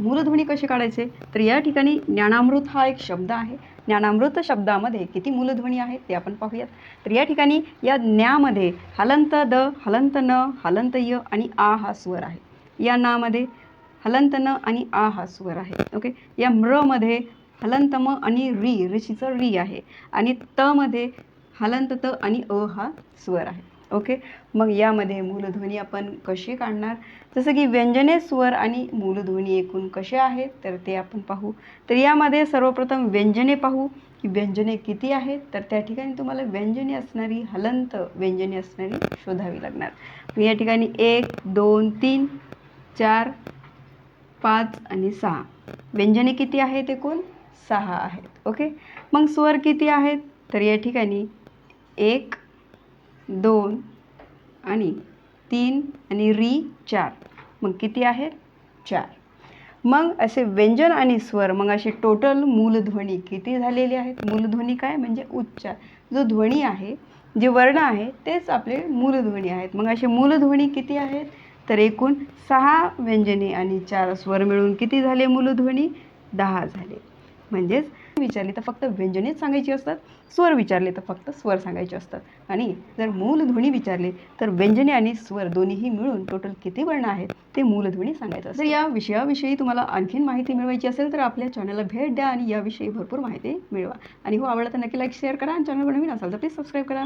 मूलध्वनी कसे काढायचे? तर या ठिकाणी ज्ञानामृत हा एक शब्द आहे. ज्ञानामृत शब्दामध्ये किती मूलध्वनी आहेत ते आपण पाहूयात. तर या ठिकाणी या ज्ञामध्ये हलंत द हलंत न हलंत य आणि आ हा स्वर आहे. या नामध्ये हलंत न आणि आ हा स्वर आहे. ओके? या मृमध्ये हलंत म आणि री ऋषीचं री आहे. आणि तमध्ये हलंत त आणि अ हा स्वर आहे. ओके? मग यामध्ये मूलध्वनी आपण कसे काढणार? जसं की व्यंजने स्वर आणि मूलध्वनी एकूण कसे आहेत? तर ते आपण पाहू. तर यामध्ये सर्वप्रथम व्यंजने पाहू. की व्यंजने किती आहेत? तर त्या ठिकाणी तुम्हाला व्यंजने असणारी हलंत व्यंजने असणारी शोधावी लागणार. मग या ठिकाणी एक दोन तीन चार पाच आणि सहा. व्यंजने किती आहेत एकूण? सहा आहेत. ओके? मग स्वर किती आहेत? तर या ठिकाणी एक दोन आणि तीन आणि री चार. मग किती आहेत चार. मग असे व्यंजन आणि स्वर मग असे टोटल मूलध्वनी किती झालेले आहेत? मूलध्वनी काय? म्हणजे उच्चार जो ध्वनी आहे जे वर्ण आहे तेच आपले मूलध्वनी आहेत. मग असे मूलध्वनी किती आहेत? तर एकूण सहा व्यंजने आणि चार स्वर मिळून किती झाले मूलध्वनी? दहा झाले. म्हणजेच विचारली तर फक्त व्यंजनेच सांगायची असतात स्वर विचारले तर फक्त स्वर सांगायचे असतात. आणि जर मूलध्वनी विचारले तर व्यंजने आणि स्वर दोन्हीही मिळून टोटल किती वर्ण आहेत ते मूलध्वनी सांगायचं असतं. जर या विषयाविषयी तुम्हाला आणखीन माहिती मिळवायची असेल तर आपल्या चॅनलला भेट द्या आणि याविषयी भरपूर माहिती मिळवा. आणि हो आवडला तर नक्की लाईक शेअर करा आणि चॅनलवर नवीन असाल तर प्लीज सबस्क्राईब करा.